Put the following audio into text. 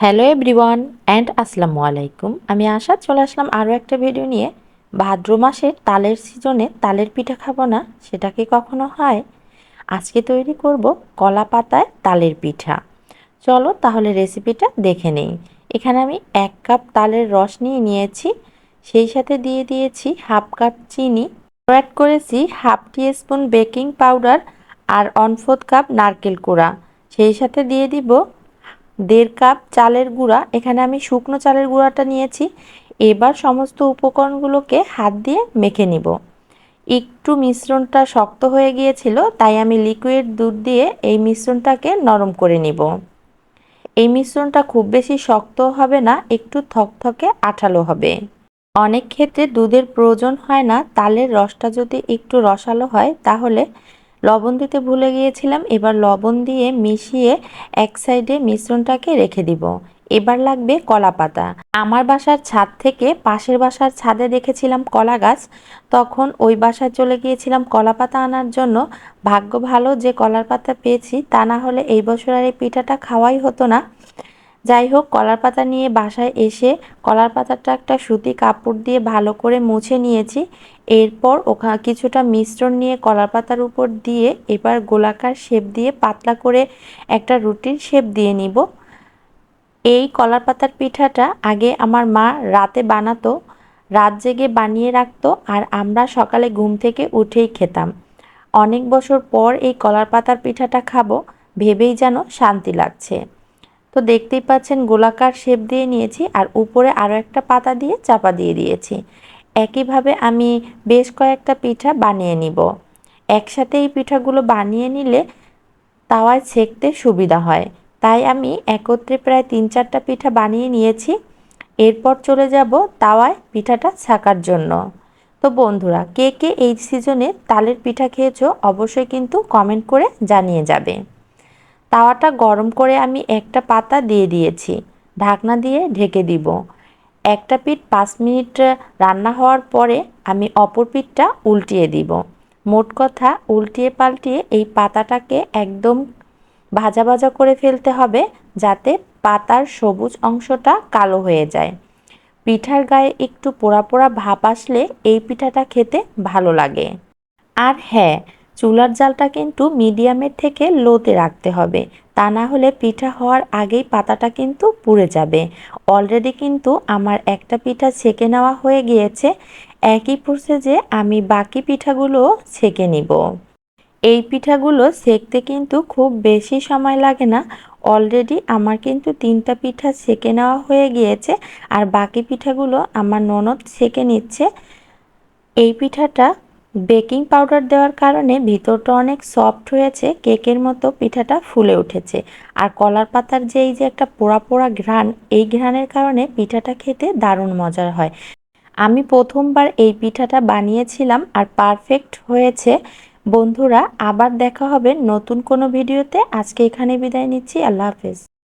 Hello everyone and আসসালামু আলাইকুম। আমি আশা, চলে আসলাম আরও একটা ভিডিও নিয়ে। ভাদ্র মাসের তালের সিজনে তালের পিঠা খাব না, সেটা কি কখনো হয়? আজকে তৈরি করব কলা পাতায় তালের পিঠা। চলো তাহলে রেসিপিটা দেখে নেই। এখানে আমি এক কাপ তালের রস নিয়ে নিয়েছি। সেই সাথে দিয়ে দিয়েছি হাফ কাপ চিনি। অ্যাড করেছি half teaspoon baking powder আর অনফোর্থ কাপ নারকেল কোড়া। সেই সাথে দিয়ে দিব দেড় কাপ চালের গুঁড়া, এখানে আমি শুকনো চালের গুঁড়াটা নিয়েছি। এবার সমস্ত উপকরণগুলোকে হাত দিয়ে মেখে নিব। একটু মিশ্রণটা শক্ত হয়ে গিয়েছিল, তাই আমি লিকুইড দুধ দিয়ে এই মিশ্রণটাকে নরম করে নিব। এই মিশ্রণটা খুব বেশি শক্ত হবে না, একটু থকথকে আঠালো হবে। অনেক ক্ষেত্রে দুধের প্রয়োজন হয় না, তালের রসটা যদি একটু রসালো হয়, তাহলে লবণ দিতে ভুলে গিয়েছিলাম, এবার লবণ দিয়ে মিশিয়ে এক সাইডে মিশ্রণটাকে রেখে দিব। এবার লাগবে কলা পাতা। আমার বাসার ছাদ থেকে পাশের বাসার ছাদে দেখেছিলাম কলা গাছ। তখন ওই বাসায় চলে গিয়েছিলাম কলা পাতা আনার জন্য। ভাগ্য ভালো যে কলার পাতা পেয়েছি, তা না হলে এই বছর আর এই পিঠাটা খাওয়াই হতো না। যাই হোক, কলার পাতা নিয়ে বাসায় এসে কলার পাতাটা একটা সুতি কাপড় দিয়ে ভালো করে মুছে নিয়েছি। এরপর ওখা কিছুটা মিশ্রণ নিয়ে কলার পাতার উপর দিয়ে এবার গোলাকার শেপ দিয়ে পাতলা করে একটা রুটির শেপ দিয়ে নিব। এই কলার পাতার পিঠাটা আগে আমার মা রাতে বানাতো, রাত জেগে বানিয়ে রাখতো আর আমরা সকালে ঘুম থেকে উঠেই খেতাম। অনেক বছর পর এই কলার পাতার পিঠাটা খাব, ভেবেই যেন শান্তি লাগছে। তো দেখতেই পাচ্ছেন গোলাকার শেপ দিয়ে নিয়েছি আর উপরে আরও একটা পাতা দিয়ে চাপা দিয়ে দিয়েছি। একইভাবে আমি বেশ কয়েকটা পিঠা বানিয়ে নিব। একসাথে এই পিঠাগুলো বানিয়ে নিলে তাওয়ায় ছেঁকতে সুবিধা হয়। তাই আমি একত্রে প্রায় তিন চারটা পিঠা বানিয়ে নিয়েছি। এরপর চলে যাব তাওয়ায় পিঠাটা ছাকার জন্য। তো বন্ধুরা, কে কে এই সিজনে তালের পিঠা খেয়েছো অবশ্যই কিন্তু কমেন্ট করে জানিয়ে যাবে। তাওয়াটা গরম করে আমি একটা পাতা দিয়ে দিয়েছি। ঢাকনা দিয়ে ঢেকে দিব। একটা পিঠ পাঁচ মিনিট রান্না হওয়ার পরে আমি অপর পিঠটা উল্টিয়ে দিব। মোট কথা উল্টিয়ে পাল্টিয়ে এই পাতাটাকে একদম ভাজা ভাজা করে ফেলতে হবে যাতে পাতার সবুজ অংশটা কালো হয়ে যায়। পিঠার গায়ে একটু পোড়া পোড়া ভাপ আসলে এই পিঠাটা খেতে ভালো লাগে। আর হ্যাঁ চুলার জালটা কিন্তু মিডিয়ামের থেকে লোতে রাখতে হবে। তা না হলে পিঠা হওয়ার আগেই পাতাটা কিন্তু পুড়ে যাবে। অলরেডি কিন্তু আমার একটা পিঠা ছেঁকে নেওয়া হয়ে গিয়েছে। একই প্রসেসে আমি বাকি পিঠাগুলো ছেঁকে নিব। এই পিঠাগুলো সেঁকতে কিন্তু খুব বেশি সময় লাগে না। অলরেডি আমার কিন্তু তিনটা পিঠা সেঁকে নেওয়া হয়ে গিয়েছে আর বাকি পিঠাগুলো আমার ননদ সেঁকে নিচ্ছে। এই পিঠাটা বেকিং পাউডার দেওয়ার কারণে ভিতরটা অনেক সফট হয়েছে, কেকের মতো পিঠাটা ফুলে উঠেছে। আর কলার পাতার যে এই যে একটা পোড়া পোড়া ঘ্রাণ, এই ঘ্রাণের কারণে পিঠাটা খেতে দারুণ মজার হয়। আমি প্রথমবার এই পিঠাটা বানিয়েছিলাম আর পারফেক্ট হয়েছে। বন্ধুরা, আবার দেখা হবে নতুন কোনো ভিডিওতে। আজকে এখানে বিদায় নিচ্ছি। আল্লাহ হাফেজ।